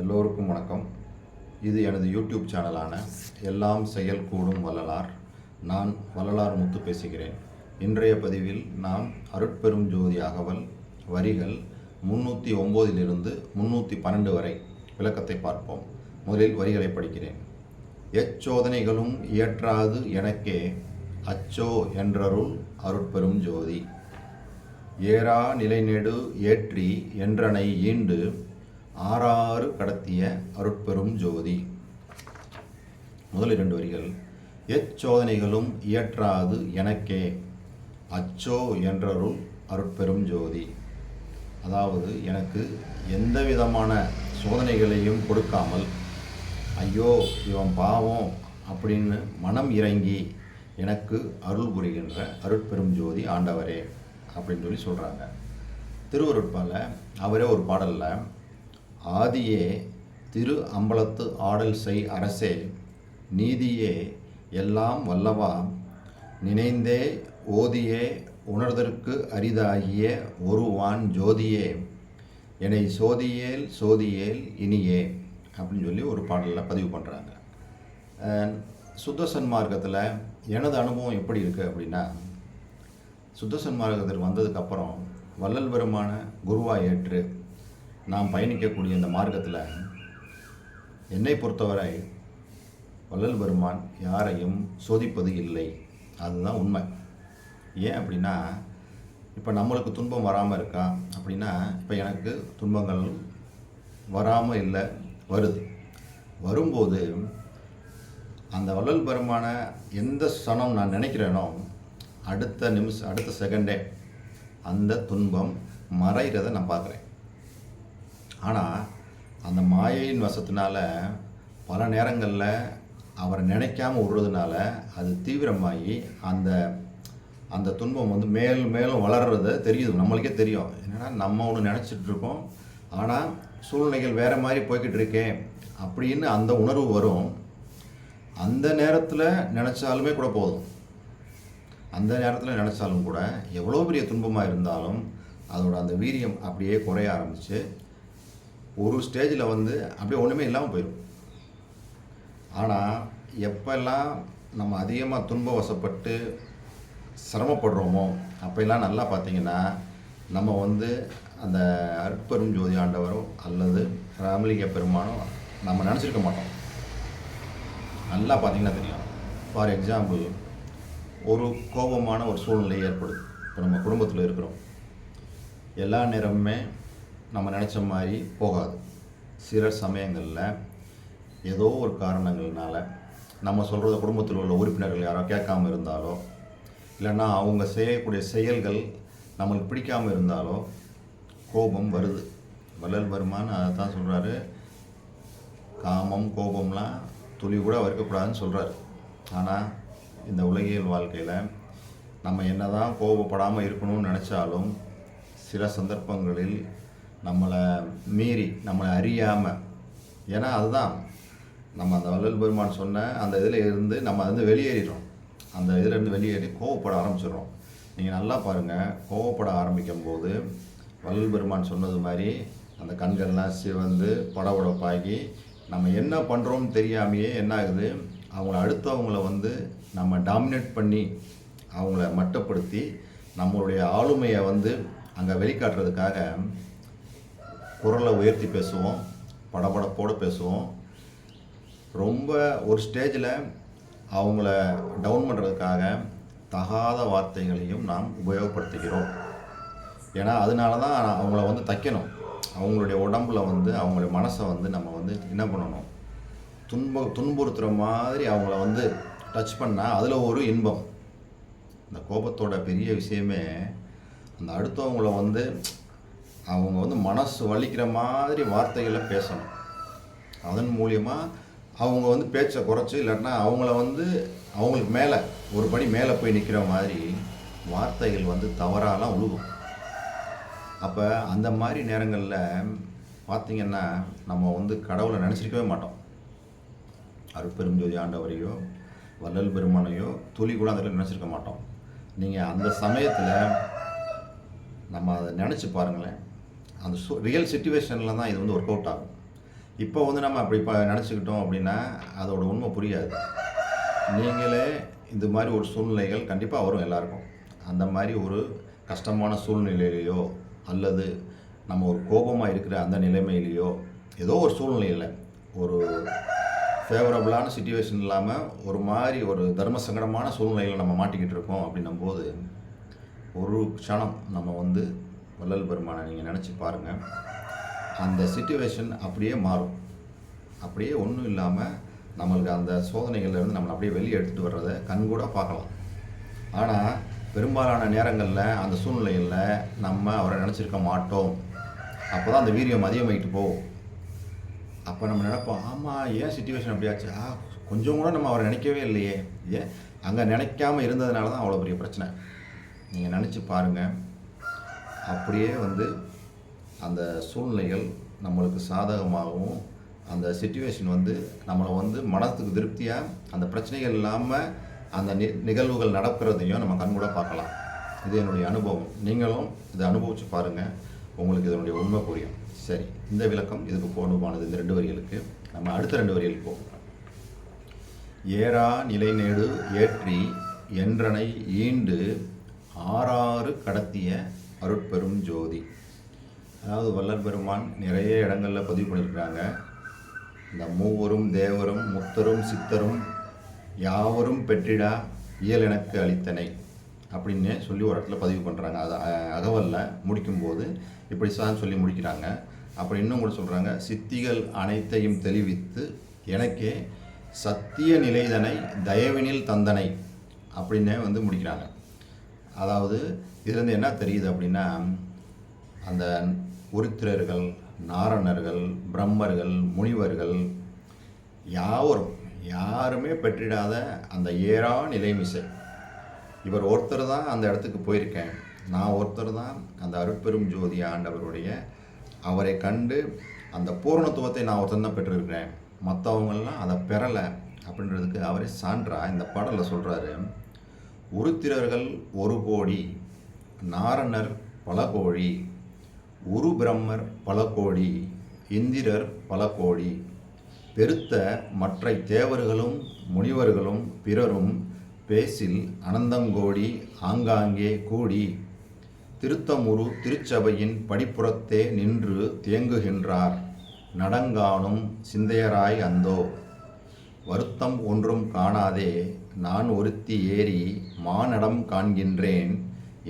எல்லோருக்கும் வணக்கம். இது எனது யூடியூப் சேனலான எல்லாம் செயல் கூடும் வள்ளலார். நான் வள்ளலார் முத்து பேசுகிறேன். இன்றைய பதிவில் நாம் அருட்பெரும் ஜோதி அகவல் வரிகள் முன்னூற்றி ஒம்போதிலிருந்து முன்னூற்றி பன்னெண்டு வரை விளக்கத்தை பார்ப்போம். முதலில் வரிகளை படிக்கிறேன். எச்சோதனைகளும் இயற்றாது எனக்கே அச்சோ என்றருள் அருட்பெரும் ஜோதி. ஏறா நிலைநெடு ஏற்றி என்றனை ஈண்டு ஆறாறு கடத்திய அருட்பெரும் ஜோதி. முதல் இரண்டு வரிகள். எச்சோதனைகளும் இயற்றாது எனக்கே. அச்சோ என்றருள் அருட்பெரும் ஜோதி. அதாவது எனக்கு எந்த விதமான சோதனைகளையும் கொடுக்காமல் ஐயோ இவன் பாவம் அப்படின்னு மனம் இறங்கி எனக்கு அருள் புரிகின்ற அருட்பெரும் ஜோதி ஆண்டவரே அப்படின்னு சொல்லி சொல்கிறாங்க திருவருட்பால அவரே ஒரு பாடலில் ஆதியே திரு அம்பலத்து ஆடல் செய் அரசே நீதியே எல்லாம் வல்லவா. நினைந்தே ஓதியே உணர்தற்கு அரிதாகிய ஒருவான் ஜோதியே. என்னை சோதியேல் சோதியேல் இனியே அப்படின்னு சொல்லி ஒரு பாடலில் பதிவு பண்ணுறாங்க சுத்த சன்மார்க்கத்தில் எனது அனுபவம் எப்படி இருக்குது அப்படின்னா சுத்த சன்மார்க்கத்தில் வந்ததுக்கப்புறம் வள்ளல் பெருமான குருவாக ஏற்று நாம் பயணிக்கக்கூடிய இந்த மார்க்கத்தில் என்னை பொறுத்தவரை வள்ளல் பெருமான் யாரையும் சோதிப்பது இல்லை. அதுதான் உண்மை. ஏன் அப்படின்னா இப்போ நம்மளுக்கு துன்பம் வராமல் இருக்கா? அப்படின்னா இப்போ எனக்கு துன்பங்கள் வராமல் இல்லை வருது. வரும்போது அந்த வள்ளல் பெருமான எந்த சனம் நான் நினைக்கிறேனோ அடுத்த நிமிஷம் அடுத்த செகண்டே அந்த துன்பம் மறைகிறத நான் பார்க்குறேன். ஆனால் அந்த மாயையின் வசத்தினால பல நேரங்களில் அவரை நினைக்காமல் விடுறதுனால அது தீவிரமாகி அந்த அந்த துன்பம் வந்து மேல் மேலும் வளர்றது தெரியுது. நம்மளுக்கே தெரியும். என்னன்னா நம்ம ஒன்று நினச்சிட்டு இருக்கோம் ஆனால் சூழ்நிலைகள் வேறு மாதிரி போய்கிட்டு இருக்கே அப்படின்னு அந்த உணர்வு வரும். அந்த நேரத்தில் நினச்சாலுமே கூட போதும். அந்த நேரத்தில் நினச்சாலும் கூட எவ்வளோ பெரிய துன்பமாக இருந்தாலும் அதோட அந்த வீரியம் அப்படியே குறைய ஆரம்பித்து ஒரு ஸ்டேஜில் வந்து அப்படியே ஒன்றுமே இல்லாமல் போயிடும் ஆனால் எப்பெல்லாம் நம்ம அதிகமாக துன்ப வசப்பட்டு சிரமப்படுறோமோ அப்போல்லாம் நல்லா பார்த்தீங்கன்னா நம்ம வந்து அந்த அருட்பெரும் ஜோதி ஆண்டவரோ அல்லது ராமலிங்க பெருமானோ நம்ம நினச்சிருக்க மாட்டோம். நல்லா பார்த்தீங்கன்னா தெரியும். ஃபார் எக்ஸாம்பிள் ஒரு கோபமான ஒரு சூழ்நிலை ஏற்படுது. இப்போ நம்ம குடும்பத்தில் இருக்கிறோம். எல்லா நேரமுமே நம்ம நினச்ச மாதிரி போகாது. சில சமயங்களில் ஏதோ ஒரு காரணங்கள்னால நம்ம சொல்கிறத குடும்பத்தில் உள்ள உறுப்பினர்கள் யாரோ கேட்காம இருந்தாலோ இல்லைன்னா அவங்க செய்யக்கூடிய செயல்கள் நம்மளுக்கு பிடிக்காம இருந்தாலோ கோபம் வருது. வள்ளல் வருமான்னு அதை தான் சொல்கிறாரு காமம் கோபம்லாம் துளி கூட இருக்கக்கூடாதுன்னு சொல்கிறாரு ஆனால் இந்த உலகியல் வாழ்க்கையில் நம்ம என்ன தான் கோபப்படாமல் இருக்கணும்னு நினச்சாலும் சில சந்தர்ப்பங்களில் நம்மளை மீறி நம்மளை அறியாமல் ஏன்னா அதுதான். நம்ம அந்த வள்ளல் பெருமான் சொன்ன அந்த இதில் இருந்து நம்ம வந்து வெளியேறிடுறோம். அந்த இதிலிருந்து வெளியேறி கோவப்பட ஆரம்பிச்சிடுறோம். நீங்கள் நல்லா பாருங்கள் கோவப்பட ஆரம்பிக்கும் போது வள்ளல் பெருமான் சொன்னது மாதிரி அந்த கண்கள்லாம் சிவந்து படபடப்பாகி நம்ம என்ன பண்ணுறோம்னு தெரியாமையே என்ன ஆகுது அவங்கள அடுத்தவங்கள வந்து நம்ம டாமினேட் பண்ணி அவங்கள மட்டப்படுத்தி நம்மளுடைய ஆளுமையை வந்து அங்கே வெளிக்காட்டுறதுக்காக குரலை உயர்த்தி பேசுவோம் படபடப்போடு பேசுவோம். ரொம்ப ஒரு ஸ்டேஜில் அவங்கள டவுன் பண்ணுறதுக்காக தகாத வார்த்தைகளையும் நாம் உபயோகப்படுத்துகிறோம். ஏன்னா அதனால தான் அவங்கள வந்து தைக்கணும். அவங்களுடைய உடம்புல வந்து அவங்களுடைய மனசை வந்து நம்ம வந்து என்ன பண்ணணும்? துன்ப துன்புறுத்துகிற மாதிரி அவங்கள வந்து டச் பண்ணால் அதில் ஒரு இன்பம். இந்த கோபத்தோட பெரிய விஷயமே அந்த அடுத்தவங்கள வந்து அவங்க வந்து மனசு வலிக்கிற மாதிரி வார்த்தைகளை பேசணும். அதன் மூலியமாக அவங்க வந்து பேச்சை குறைச்சி இல்லைன்னா அவங்கள வந்து அவங்களுக்கு மேலே ஒரு படி மேலே போய் நிற்கிற மாதிரி வார்த்தைகள் வந்து தவறாலாம் உழுகும். அப்போ அந்த மாதிரி நேரங்களில் பார்த்திங்கன்னா நம்ம வந்து கடவுளை நினச்சிருக்கவே மாட்டோம். அருட்பெருஞ்சோதி ஆண்டவரையோ வள்ளல் பெருமானையோ துளி கூட அதில் நினச்சிருக்க மாட்டோம். நீங்கள் அந்த சமயத்தில் நம்ம அதை நினச்சி பாருங்களேன். அந்த சு ரியல் சுச்சுவேஷனில் தான் இது வந்து ஒர்க் அவுட் ஆகும். இப்போ வந்து நம்ம அப்படி இப்போ நினச்சிக்கிட்டோம் அப்படின்னா அதோட உண்மை புரியாது. நீங்களே இந்த மாதிரி ஒரு சூழ்நிலைகள் கண்டிப்பாக வரும் எல்லாருக்கும். அந்த மாதிரி ஒரு கஷ்டமான சூழ்நிலையிலையோ அல்லது நம்ம ஒரு கோபமாக இருக்கிற அந்த நிலைமையிலையோ ஏதோ ஒரு சூழ்நிலையில் ஒரு ஃபேவரபுளான சுச்சுவேஷன் இல்லாமல் ஒரு மாதிரி ஒரு தர்ம சங்கடமான சூழ்நிலையில் நம்ம மாட்டிக்கிட்டு இருக்கோம் அப்படின்னும் போது ஒரு க்ஷணம் நம்ம வந்து வள்ளல் பெருமானை நீங்கள் நினச்சி பாருங்கள் அந்த சுச்சுவேஷன் அப்படியே மாறும். அப்படியே ஒன்றும் இல்லாமல் நம்மளுக்கு அந்த சோதனைகள்லேருந்து நம்மளை அப்படியே வெளியே எடுத்துகிட்டு வர்றதை கண்கூட பார்க்கலாம். ஆனால் பெரும்பாலான நேரங்களில் அந்த சூழ்நிலைகளில் நம்ம அவரை நினச்சிருக்க மாட்டோம். அப்போ தான் அந்த வீரியம் அதிகமாகிட்டு போகும். அப்போ நம்ம நினைப்போம் ஆமாம் ஏன் சுச்சுவேஷன் அப்படியாச்சு ஆ கொஞ்சம் கூட நம்ம அவரை நினைக்கவே இல்லையே. ஏன்? அங்கே நினைக்காமல் இருந்ததுனால தான் அவ்வளோ பெரிய பிரச்சனை. நீங்கள் நினச்சி பாருங்கள் அப்படியே வந்து அந்த சூழ்நிலைகள் நம்மளுக்கு சாதகமாகவும் அந்த சுச்சுவேஷன் வந்து நம்மளை வந்து மனத்துக்கு திருப்தியாக அந்த பிரச்சனைகள் இல்லாமல் அந்த நி நிகழ்வுகள் நடக்கிறதையும் நம்ம கண்கூட பார்க்கலாம். இது என்னுடைய அனுபவம். நீங்களும் இதை அனுபவித்து பாருங்கள் உங்களுக்கு இதனுடைய உண்மை புரியும். சரி இந்த விளக்கம் இதுக்கு போகணுமானது இந்த ரெண்டு வரிகளுக்கு. நம்ம அடுத்த ரெண்டு வரிகளுக்கு போகணும் ஏறா நிலைநேடு ஏற்றி என்றனை ஈண்டு ஆறாறு கடத்திய அருட்பெரும் ஜோதி. அதாவது வள்ளல் பெருமான் நிறைய இடங்களில் பதிவு பண்ணியிருக்கிறாங்க இந்த மூவரும் தேவரும் முத்தரும் சித்தரும் யாவரும் பெற்றிடா இயல் எனக்கு அளித்தனை அப்படின்னு சொல்லி ஒரு இடத்துல பதிவு பண்ணுறாங்க அது அகவலில் முடிக்கும்போது இப்படி சார் சொல்லி முடிக்கிறாங்க. அப்புறம் இன்னும் கூட சொல்கிறாங்க சித்திகள் அனைத்தையும் தெளிவித்து எனக்கே சத்திய நிலைதனை தயவினில் தந்தனை அப்படின்னே வந்து முடிக்கிறாங்க. அதாவது இதுலேருந்து என்ன தெரியுது அப்படின்னா அந்த உருத்திரர்கள் நாரணர்கள் பிரம்மர்கள் முனிவர்கள் யாவரும் யாருமே பெற்றிடாத அந்த ஏறா நிலைமிசை இவர் ஒருத்தர் தான் அந்த இடத்துக்கு போயிருக்கேன். நான் ஒருத்தர் தான் அந்த அருட்பெரும் ஜோதி ஆண்டவருடைய அவரை கண்டு அந்த பூரணத்துவத்தை நான் ஒருத்தன் தான் பெற்றிருக்கிறேன். மற்றவங்கள்லாம் அதை பெறலை அப்படின்றதுக்கு அவரே சான்றா இந்த பாடலில் சொல்கிறாரு உருத்திரர்கள் ஒரு கோடி நாரணர் பல கோடி உரு பிரம்மர் பல கோடி இந்திரர் பல கோடி பெருத்த மற்ற தேவர்களும் முனிவர்களும் பிறரும் பேசில் அனந்தங்கோடி ஆங்காங்கே கூடி திருத்தமுரு திருச்சபையின் படிப்புறத்தே நின்று தேங்குகின்றார். நடங்கானும் சிந்தையராய் அந்தோ. வருத்தம் ஒன்றும் காணாதே. நான் ஒருத்தி ஏறி மானடம் காண்கின்றேன்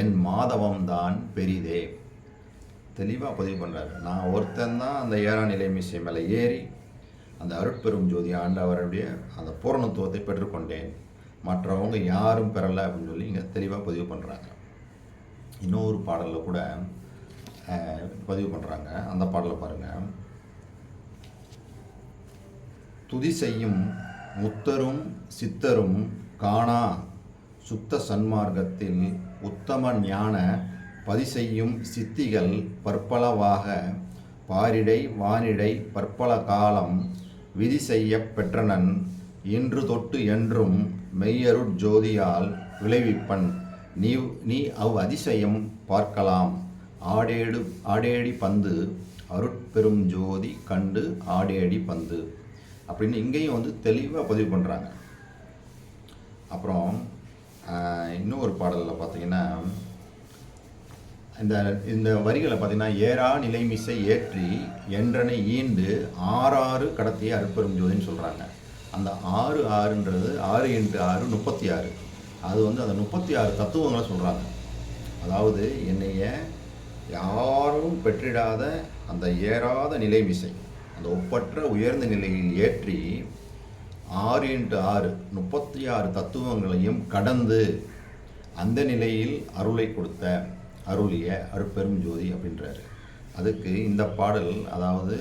என் மாதவம்தான் பெரிதே. தெளிவாக பதிவு பண்ணுறாரு நான் ஒருத்தன் தான் அந்த ஏறா நிலைமிசை மேலே ஏறி அந்த அருட்பெரும் ஜோதி ஆண்டவருடைய அந்த பூரணத்துவத்தை பெற்றுக்கொண்டேன். மற்றவங்க யாரும் பெறலை அப்படின்னு சொல்லி இங்கே தெளிவாக பதிவு பண்ணுறாங்க இன்னொரு பாடலில் கூட பதிவு பண்ணுறாங்க அந்த பாடலை பாருங்கள் துதி செய்யும் முத்தரும் சித்தரும் காணா சுத்த சன்மார்க்கத்தில் உத்தம ஞான பதிசெய்யும் சித்திகள் பற்பலவாக பாரிடை வானிடை பற்பல காலம் விதி செய்யப் பெற்றனன் இன்று தொட்டு என்றும் மெய்யருட் ஜோதியால் விளைவிப்பன். நீ நீ அவ் அதிசயம் பார்க்கலாம். ஆடேடு ஆடேடி பந்து அருட்பெரும் ஜோதி கண்டு ஆடேடி பந்து. அப்படின்னு இங்கேயும் வந்து தெளிவாக பதிவு பண்ணுறாங்க அப்புறம் இன்னும் ஒரு பாடலில் பார்த்தீங்கன்னா இந்த இந்த வரிகளை பார்த்தீங்கன்னா ஏறா நிலைமிசை ஏற்றி என்றனை ஈண்டு ஆறாறு கடத்தியை அருட்பெரும் ஜோதின்னு சொல்கிறாங்க அந்த ஆறு ஆறுன்றது ஆறு இன்ட்டு ஆறு முப்பத்தி ஆறு. அது வந்து அந்த முப்பத்தி ஆறு தத்துவங்களை சொல்கிறாங்க அதாவது என்னைய யாரும் பெற்றிடாத அந்த ஏறாத நிலைமிசை. அந்த ஒப்பற்ற உயர்ந்த நிலையில் ஏற்றி ஆறு இன்ட்டு ஆறு முப்பத்தி ஆறு தத்துவங்களையும் கடந்து அந்த நிலையில் அருளை கொடுத்த அருளிய அருட்பெரும் ஜோதி அப்படின்றாரு. அதுக்கு இந்த பாடல் அதாவது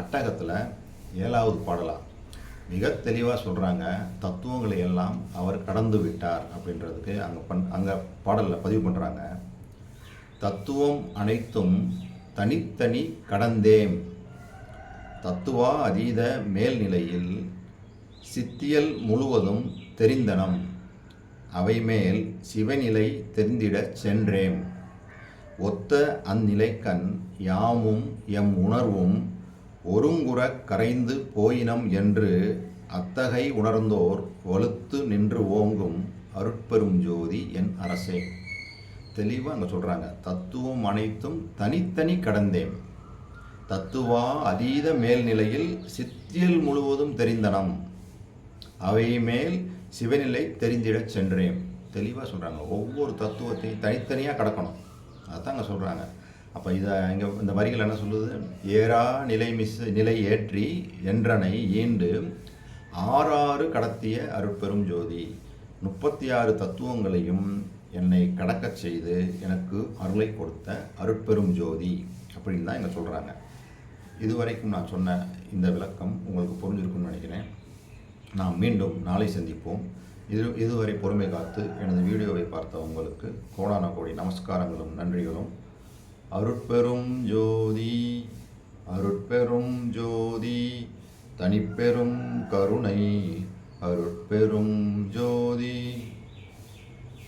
அட்டகத்தில் ஏழாவது பாடலாக மிக தெளிவாக சொல்கிறாங்க தத்துவங்களை எல்லாம் அவர் கடந்து விட்டார் அப்படின்றதுக்கு அங்கே பண் அங்கே பாடலில் பதிவு பண்ணுறாங்க தத்துவம் அனைத்தும் தனித்தனி கடந்தேம். தத்துவா அதீத மேல்நிலையில் சித்தியல் முழுவதும் தெரிந்தனம். அவைமேல் சிவநிலை தெரிந்திடச் சென்றேம். ஒத்த அந்நிலைக்கண் யாமும் எம் உணர்வும் ஒருங்குறக் கரைந்து போயினம் என்று அத்தகை உணர்ந்தோர் வலுத்து நின்று ஓங்கும் அருட்பெரும் ஜோதி என் அரசே. தெளிவாக அங்கே சொல்கிறாங்க தத்துவம் அனைத்தும் தனித்தனி கடந்தேன் தத்துவா அதீத மேல்நிலையில் சித்தியல் முழுவதும் தெரிந்தனம். அவை மேல் சிவநிலை தெரிந்திடச் சென்றேன். தெளிவாக சொல்கிறாங்க ஒவ்வொரு தத்துவத்தையும் தனித்தனியாக கடக்கணும். அதான் அங்கே சொல்கிறாங்க அப்போ இதை இங்கே இந்த வரிகள் என்ன சொல்லுது? ஏறா நிலை மிஸ் நிலை ஏற்றி என்றனை ஈண்டு ஆறாறு கடத்திய அருட்பெரும் ஜோதி. முப்பத்தி ஆறு தத்துவங்களையும் என்னை கடக்கச் செய்து எனக்கு அருளை கொடுத்த அருட்பெரும் ஜோதி. அப்படின்னு தான் இங்கே சொல்கிறாங்க இதுவரைக்கும் நான் சொன்ன இந்த விளக்கம் உங்களுக்கு புரிஞ்சிருக்கும்னு நினைக்கிறேன். நாம் மீண்டும் நாளை சந்திப்போம். இது இதுவரை பொறுமை காத்து எனது வீடியோவை பார்த்த உங்களுக்கு கோடான கோடி நமஸ்காரங்களும் நன்றிகளும். அருட்பெரும் ஜோதி அருட்பெரும் ஜோதி தனிப்பெரும் கருணை. அருட்பெரும் ஜோதி.